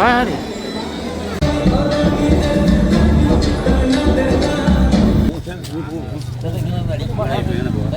Vale. Thank you.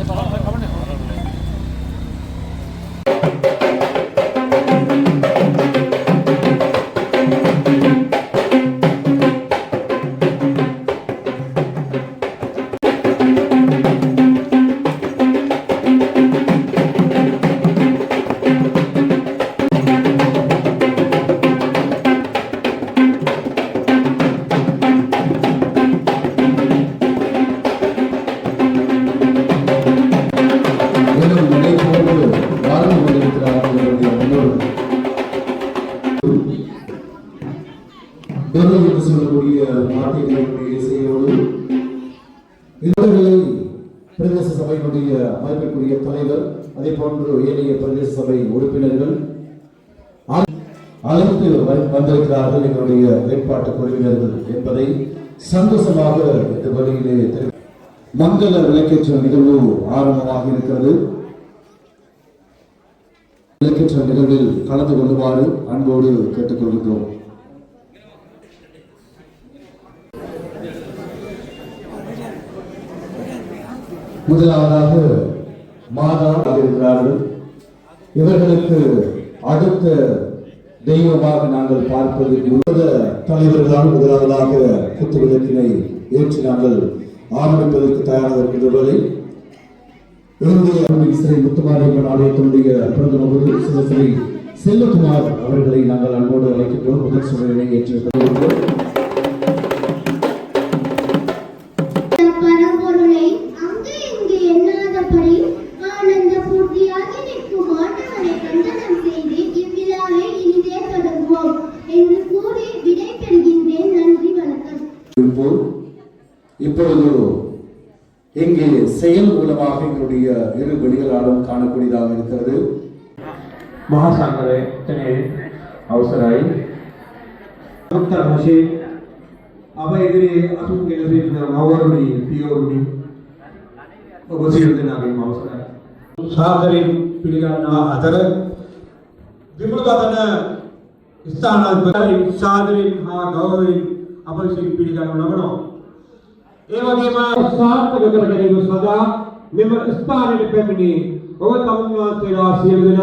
Durgam என்று சொல்லக்கூடிய வார்த்தைகளுடைய இசையோடு இவர்களை பிரதேச சபையினுடைய அமைப்பிற்குரிய தலைவர் அதே போன்று ஏனைய பிரதேச சபை உறுப்பினர்கள் அழைத்து வந்திருக்கிறார்கள் எங்களுடைய வேட்பாட்டு குழுவினர்கள் என்பதை சந்தோஷமாக இந்த வழியிலே மங்கள விளக்கேற்ற நிகழ்வு ஆரம்பமாக இருக்கிறது. விளக்கேற்ற நிகழ்வில் கலந்து கொள்ளுமாறு அன்போடு கேட்டுக்கொள்கின்றோம். முதலாவதாக மாதா இருக்கிறார்கள் இவர்களுக்கு அடுத்த தெய்வமாக நாங்கள் பார்ப்பது உலக தலைவர்களால் முதலாவதாக குத்து விளக்கினை ஏற்றி நாங்கள் ஆரம்பிப்பதற்கு தயாராக இருக்கின்றவர்களை இவருடைய ஸ்ரீ முத்துமாரியம்மன் ஆலயத்தினுடைய பிறந்த குரு சிவஸ்ரீ செல்வகுமார் அவர்களை நாங்கள் அன்போடு அழைக்கின்றோம் முதல் சுவையினை ஏற்றிருக்கிறோம். திருப்பூர் இப்பொழுது இங்கே செயல் மூலமாக எங்களுடைய இரு வெளிகளாலும் காணக்கூடியதாக இருக்கிறது மகாசங்கரே அவசராய் டாக்டர் ஹஷேன் අප ඉදිරියේ අසුන් ගෙන සිටින මවරුනි පියවරුනි ඔබ සියලු දෙනාගේම අවසරයි. සාදරයෙන් පිළිගන්නා අතර විමුක්තවන ස්ථානාධිපති සාදරයෙන් හා ගෞරවයෙන් ಅವಶ್ಯಕ್ಕೆ ಪೀಡಿಗಾರನವನು ಏವಗೆ ಸಾರ್ಥಕ ಕರೆಗರಿಗೂ ಸದಾ ನಿಮ್ಮ ಸ್ಥಾನಕ್ಕೆ ಪೆಮ್ಮಿನಿ ಒಬ್ಬ ತಮ್ಮ ಸೇವಾ ಸೇವನ